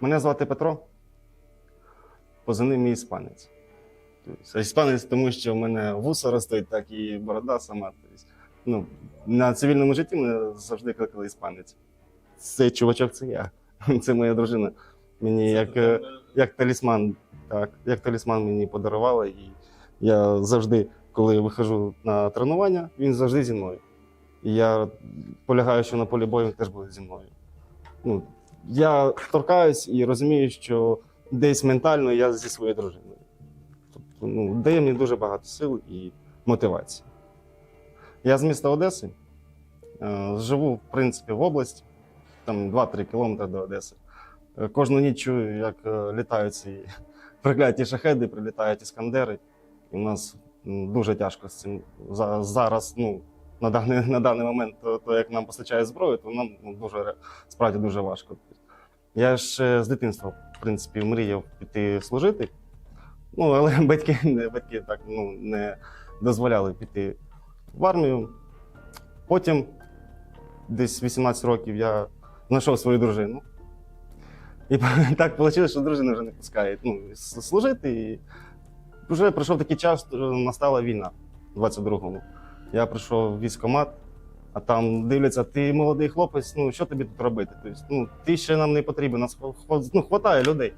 Мене звати Петро. Позивний мій іспанець. Тобто, іспанець, тому що в мене вуса ростуть, так і борода сама. Тобто, ну, на цивільному житті мене завжди кликали іспанець. Цей чувачок це я. Це моя дружина. Мені як, е, як талісман, так, як талісман мені подарувала. І я завжди, коли виходжу на тренування, він завжди зі мною. І я полягаю, що на полі бою він теж буде зі мною. Ну, я торкаюсь і розумію, що десь ментально я зі своєю дружиною. Тобто, ну, дає мені дуже багато сил і мотивації. Я з міста Одеси. Е, Живу, в принципі, в області, там 2-3 кілометри до Одеси. Е, Кожну ніч чую, як е, літають ці прокляті шахеди, прилітають іскандери. І в нас дуже тяжко з цим зараз. Ну, на даний, на даний момент, то, то як нам постачає зброю, то нам ну, дуже справді дуже важко. Я ще з дитинства, в принципі, мріяв піти служити. Ну, але батьки, батьки так ну, не дозволяли піти в армію. Потім, десь 18 років, я знайшов свою дружину. І так вийшло, що дружина вже не пускає ну, служити. І вже прийшов такий час, що настала війна в 22-му. Я прийшов в військкомат, а там дивляться, ти молодий хлопець, ну що тобі тут робити? Тобто, ну, ти ще нам не потрібен, нас ну, хватає людей.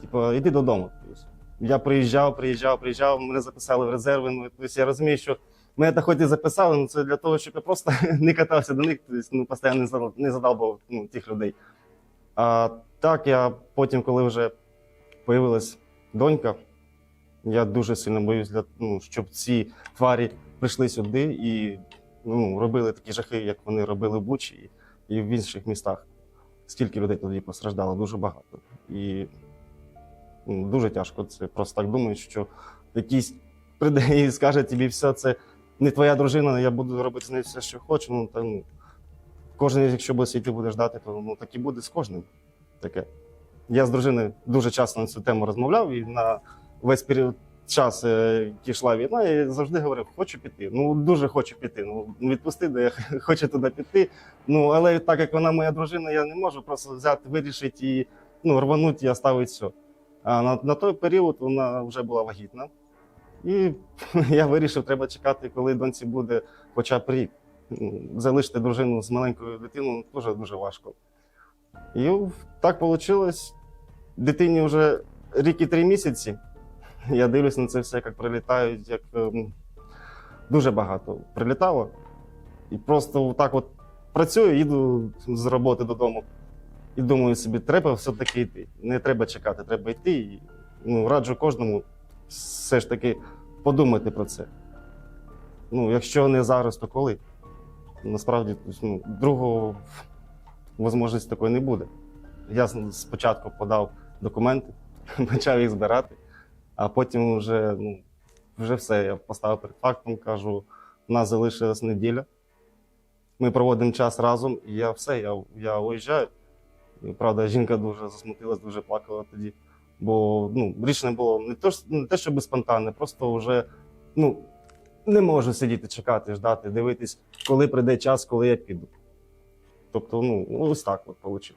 Типу, іди додому. Тобто, я приїжджав, приїжджав, приїжджав, мене записали в резерви. Ну, тобто, я розумію, що мене так хоч і записали, але це для того, щоб я просто не катався до них, тобто, ну, постійно не задал- не ну, тих людей. А так, я потім, коли вже появилась донька, я дуже сильно боюсь, для, ну, щоб ці тварі прийшли сюди і ну, робили такі жахи, як вони робили в Бучі і, в інших містах. Стільки людей тоді постраждало, дуже багато. І ну, дуже тяжко. Це просто так думаєш, що якийсь прийде і скаже тобі, все, це не твоя дружина, я буду робити з нею все, що хочу. Ну, та, ну, кожен, якщо буде сидіти, буде ждати, то ну, так і буде з кожним. Таке. Я з дружиною дуже часто на цю тему розмовляв і на весь період час, е, йшла війна, я завжди говорив, хочу піти. Ну дуже хочу піти. Ну відпусти, де я хочу туди піти. Ну але так як вона моя дружина, я не можу просто взяти, вирішити і ну, рванути і оставити все. А на, на той період вона вже була вагітна. І я вирішив, треба чекати, коли доньці буде хоча б рік. Ну, Залишити дружину з маленькою дитиною дуже дуже важко. І так вийшло. Дитині вже рік і три місяці. Я дивлюсь на це все, як прилітають, як ем, дуже багато прилітало. І просто так от працюю, їду з роботи додому. І думаю собі, треба все-таки йти. Не треба чекати, треба йти. І ну, раджу кожному все ж таки подумати про це. Ну, якщо не зараз, то коли? Насправді, ну, другого можливості такої не буде. Я спочатку подав документи, почав їх збирати. А потім вже, ну, вже все. Я поставив перед фактом, кажу, у нас залишилась неділя. Ми проводимо час разом, і я все, я, я уїжджаю. І, правда, жінка дуже засмутилась, дуже плакала тоді. Бо ну, рішення було не те, не те, щоб спонтанне, просто вже ну, не можу сидіти, чекати, ждати, дивитись, коли прийде час, коли я піду. Тобто, ну, ось так от вийшло.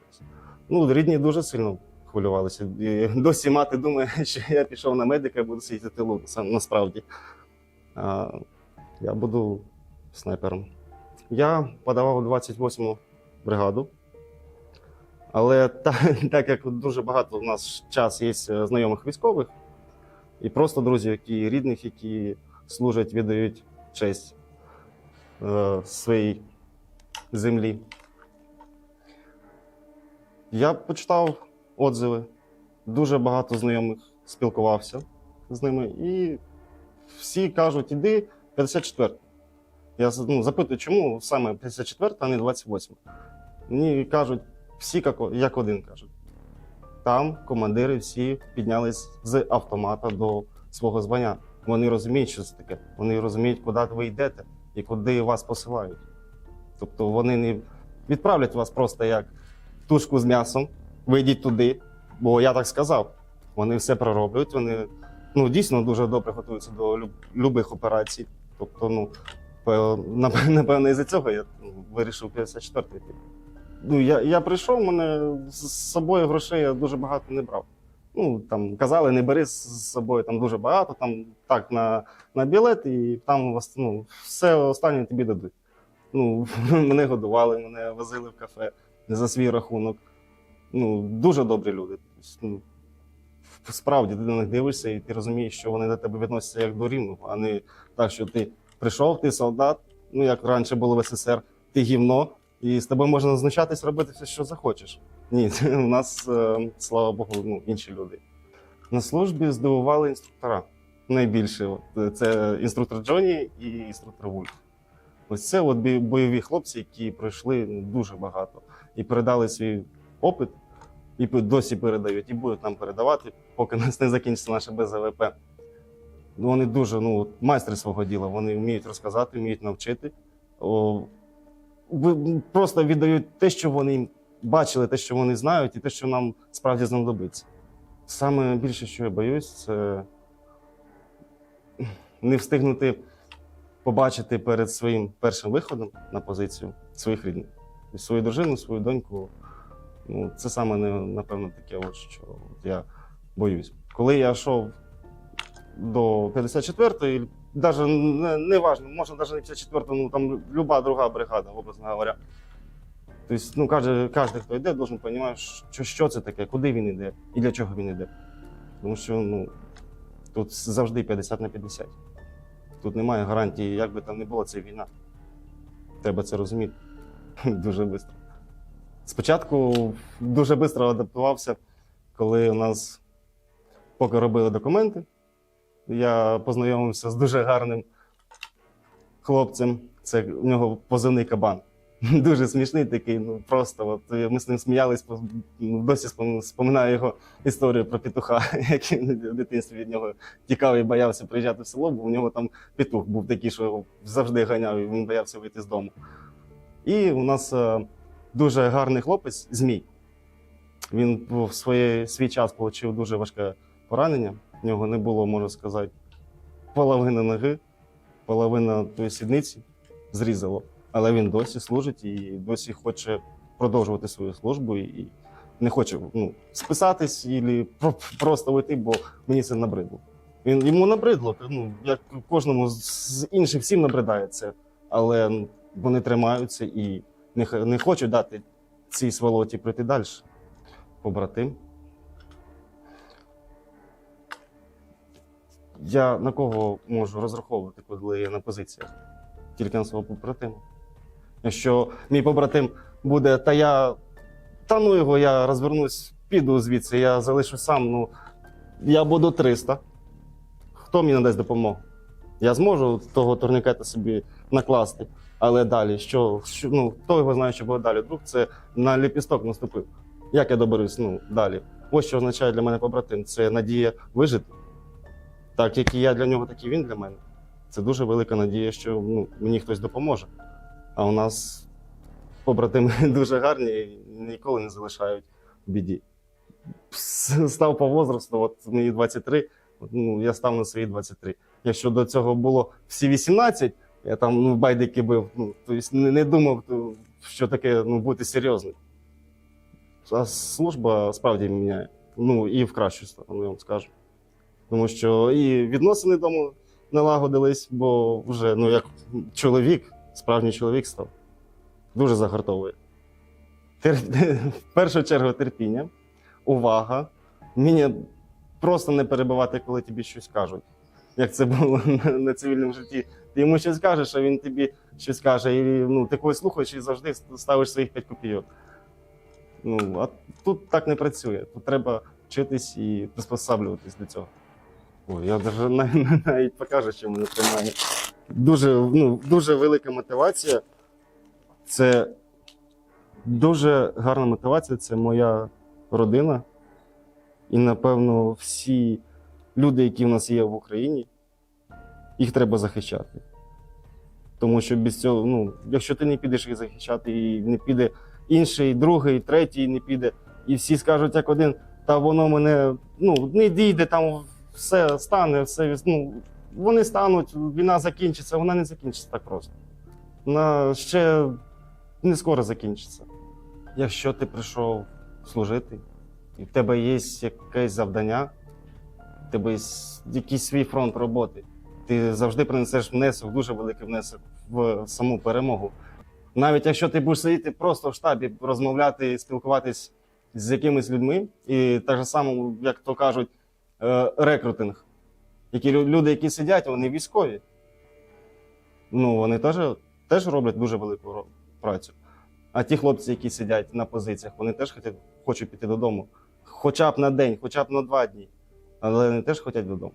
Ну, рідні дуже сильно хвилювалися. І досі мати думає, що я пішов на медика і буду сидіти в тилу. Насправді. А, я буду снайпером. Я подавав 28-му бригаду. Але так, так як дуже багато у нас час є е, знайомих військових, і просто друзів, які рідних, які служать, віддають честь е, своїй землі. Я почитав отзиви, дуже багато знайомих спілкувався з ними, і всі кажуть, іди 54. Я ну, запитую, чому саме 54, а не 28. Мені кажуть, всі як, як один кажуть. Там командири всі піднялись з автомата до свого звання. Вони розуміють, що це таке. Вони розуміють, куди ви йдете і куди вас посилають. Тобто вони не відправлять вас просто як тушку з м'ясом, ви йдіть туди, бо я так сказав. Вони все пророблять, вони ну, дійсно дуже добре готуються до любих операцій. Тобто, ну, пе- напевно, із-за цього я ну, вирішив 54 йти. ну, я, я прийшов, мене з собою грошей я дуже багато не брав. Ну, там казали, не бери з собою там дуже багато, там так на, на білет, і там ну, все останнє тобі дадуть. Ну, мене годували, мене возили в кафе за свій рахунок. Ну, дуже добрі люди. Ну, справді, ти на них дивишся, і ти розумієш, що вони до тебе відносяться як до рівного, а не так, що ти прийшов, ти солдат, ну як раніше було в СССР, ти гівно, і з тобою можна знущатись, робити все, що захочеш. Ні, у нас, е, слава Богу, ну, інші люди. На службі здивували інструктора. Найбільше е, це інструктор Джоні і інструктор Вульф. Ось це от бойові хлопці, які пройшли ну, дуже багато і передали свій опит, і досі передають, і будуть нам передавати, поки нас не закінчиться наше БЗВП. Ну, Вони дуже ну, майстри свого діла, вони вміють розказати, вміють навчити. О, просто віддають те, що вони бачили, те, що вони знають, і те, що нам справді знадобиться. Саме більше, що я боюсь, це не встигнути побачити перед своїм першим виходом на позицію своїх рідних. Свою дружину, свою доньку. Ну, це саме напевно таке, от, що я боюсь. Коли я йшов до 54-ї, навіть не, важно, можна навіть не 54-ї, ну там люба друга бригада, образно говоря. Тобто, ну, кожен, кожен, хто йде, должен розуміти, що, що це таке, куди він йде і для чого він йде. Тому що ну, тут завжди 50 на 50. Тут немає гарантії, як би там не було, це війна. Треба це розуміти дуже швидко. Спочатку дуже швидко адаптувався, коли у нас поки робили документи. Я познайомився з дуже гарним хлопцем. Це у нього позивний кабан. Дуже смішний такий, ну просто от ми з ним сміялись, ну, досі споминаю його історію про петуха, як він в дитинстві від нього тікав і боявся приїжджати в село, бо у нього там петух був такий, що його завжди ганяв, і він боявся вийти з дому. І у нас е, дуже гарний хлопець Змій. Він в своє, свій час отримав дуже важке поранення. В нього не було, можна сказати, половини ноги, половина тої сідниці зрізало. Але він досі служить і досі хоче продовжувати свою службу і- не хоче ну, списатись і просто уйти, бо мені це набридло. Він йому набридло, ну, як кожному з- інших всім набридає це. Але ну, вони тримаються і не, не хочуть дати цій сволоті прийти далі. Побратим. Я на кого можу розраховувати, коли я на позиціях? Тільки на свого побратима. Якщо мій побратим буде, та я та ну його, я розвернусь, піду звідси, я залишусь сам, ну я буду 300. Хто мені надасть допомогу? Я зможу того турнікета собі накласти, але далі, що, що ну, хто його знає, що буде далі? Вдруг це на ліпісток наступив. Як я доберусь ну, далі? Ось що означає для мене побратим це надія вижити. Так як і я для нього, так і він для мене. Це дуже велика надія, що ну, мені хтось допоможе. А у нас побратими дуже гарні і ніколи не залишають в біді. Став по возрасту, от мені 23, ну, я став на свої 23. Якщо до цього було всі 18, я там ну, байдики бив, ну, тобто не, думав, що таке ну, бути серйозним. А служба справді міняє. Ну і в кращу сторону, я вам скажу. Тому що і відносини вдома налагодились, бо вже ну, як чоловік, справжній чоловік став. Дуже загартовує. Тер... В першу чергу терпіння, увага. Вміння просто не перебивати, коли тобі щось кажуть. Як це було на цивільному житті. Ти йому щось кажеш, а він тобі щось каже, і ну, ти когось слухаєш і завжди ставиш своїх 5 копійок. Ну, а тут так не працює. Тут треба вчитись і приспосаблюватись до цього. Ой, я навіть, навіть покажу, що мене тримає. Дуже, ну, дуже велика мотивація. Це дуже гарна мотивація. Це моя родина. І, напевно, всі люди, які в нас є в Україні, їх треба захищати. Тому що без цього, ну, якщо ти не підеш їх захищати, і не піде інший, другий, третій не піде, і всі скажуть як один, та воно мене ну, не дійде, там все стане, все ну, вони стануть, війна закінчиться, вона не закінчиться так просто. Вона ще не скоро закінчиться. якщо ти прийшов служити, і в тебе є якесь завдання, в тебе є якийсь свій фронт роботи, ти завжди принесеш внесок, дуже великий внесок в саму перемогу. Навіть якщо ти будеш сидіти просто в штабі, розмовляти, спілкуватись з якимись людьми, і так само, як то кажуть, е, рекрутинг. Які люди, які сидять, вони військові. Ну, вони теж, теж роблять дуже велику працю. А ті хлопці, які сидять на позиціях, вони теж хочуть піти додому. Хоча б на день, хоча б на два дні. Але вони теж хочуть додому.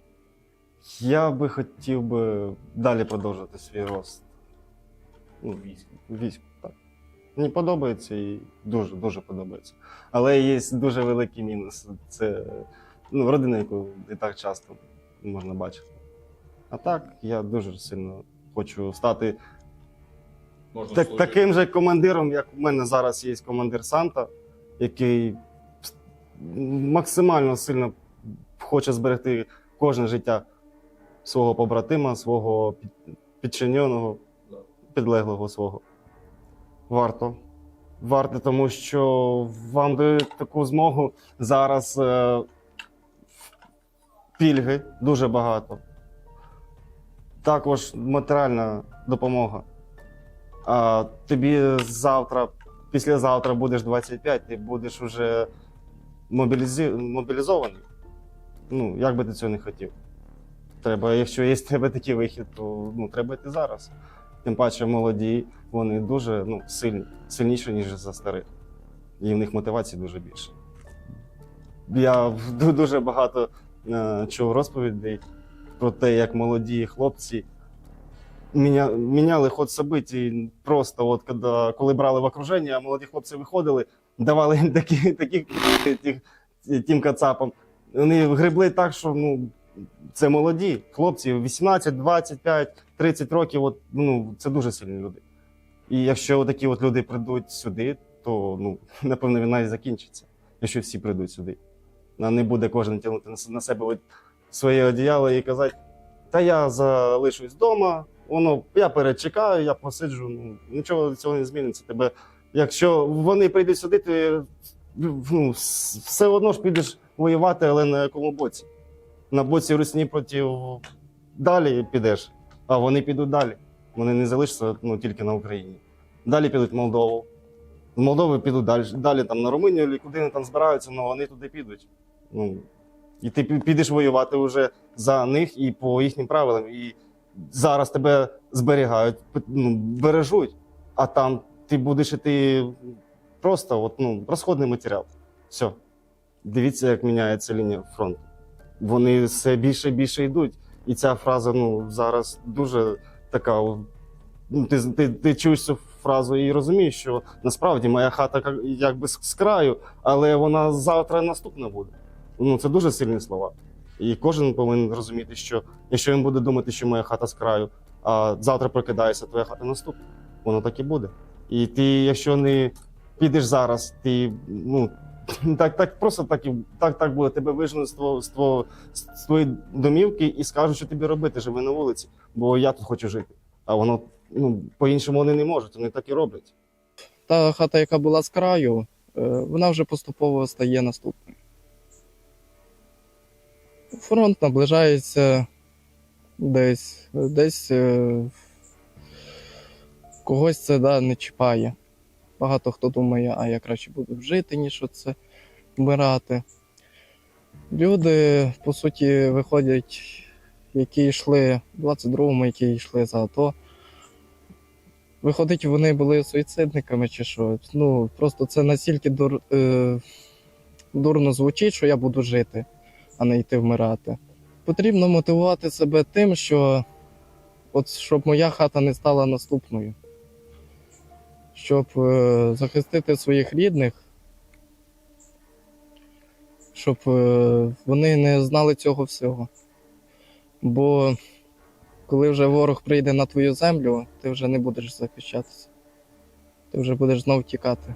Я би хотів би далі продовжувати свій рост. Ну, військ. Військ, так. Мені подобається і дуже, дуже подобається. Але є дуже великий мінус. Це ну, родина, яку не так часто можна бачити. А так, я дуже сильно хочу стати Можна так, служити. таким же командиром, як у мене зараз є командир Санта, який максимально сильно хоче зберегти кожне життя свого побратима, свого підчиненого, підлеглого свого. Варто. Варто, тому що вам дають таку змогу зараз е, пільги дуже багато. Також матеріальна допомога. А тобі завтра, післязавтра будеш 25, ти будеш вже мобілізований. Ну, як би ти цього не хотів. Треба, якщо є в тебе такий вихід, то ну, треба йти зараз. Тим паче молоді, вони дуже ну, сильні, сильніші, ніж за старих. І в них мотивації дуже більше. Я дуже багато е, чув розповідей про те, як молоді хлопці міня, міняли ход событий просто, от коли, коли брали в окруження, молоді хлопці виходили, давали їм такі, такі тим кацапам. Вони гребли так, що ну, це молоді хлопці, 18, 25, 30 років, от, ну, це дуже сильні люди. І якщо такі от люди прийдуть сюди, то ну, напевно війна і закінчиться, якщо всі прийдуть сюди. А не буде кожен тягнути на себе от своє одіяло і казати, та я залишусь вдома, воно, я перечекаю, я посиджу, ну, нічого цього не зміниться. Тебе, якщо вони прийдуть сюди, ти ну, все одно ж підеш воювати, але на якому боці? На боці Русні проти далі підеш, а вони підуть далі. Вони не залишаться ну, тільки на Україні. Далі підуть в Молдову. З Молдови підуть далі, далі там, на Румунію, куди вони там збираються, але вони туди підуть. Ну, і ти підеш воювати вже за них і по їхнім правилам. І зараз тебе зберігають, ну, бережуть, а там ти будеш іти просто от, ну, розходний матеріал. Все. Дивіться, як міняється лінія фронту. Вони все більше і більше йдуть. І ця фраза ну, зараз дуже така. Ну, ти, ти, ти чуєш цю фразу і розумієш, що насправді моя хата якби з краю, але вона завтра наступна буде. Ну, це дуже сильні слова. І кожен повинен розуміти, що якщо він буде думати, що моя хата з краю, а завтра прокидається, твоя хата наступна. Воно так і буде. І ти, якщо не підеш зараз, ти ну так, так просто так і так, так буде. Тебе виженуть з твого з з твоєї домівки і скажуть, що тобі робити, живи на вулиці, бо я тут хочу жити. А воно ну по-іншому вони не можуть, вони так і роблять. та хата, яка була з краю, е, вона вже поступово стає наступною. Фронт наближається десь, десь е, когось це да, не чіпає. Багато хто думає, а я краще буду жити, ніж оце вмирати. Люди, по суті, виходять, які йшли в 22-му, які йшли за АТО. Виходить, вони були суїцидниками чи що. Ну, просто це настільки дур, е, дурно звучить, що я буду жити, а не йти вмирати. Потрібно мотивувати себе тим, що от щоб моя хата не стала наступною. Щоб е, захистити своїх рідних, щоб е, вони не знали цього всього. Бо коли вже ворог прийде на твою землю, ти вже не будеш захищатися. Ти вже будеш знов тікати.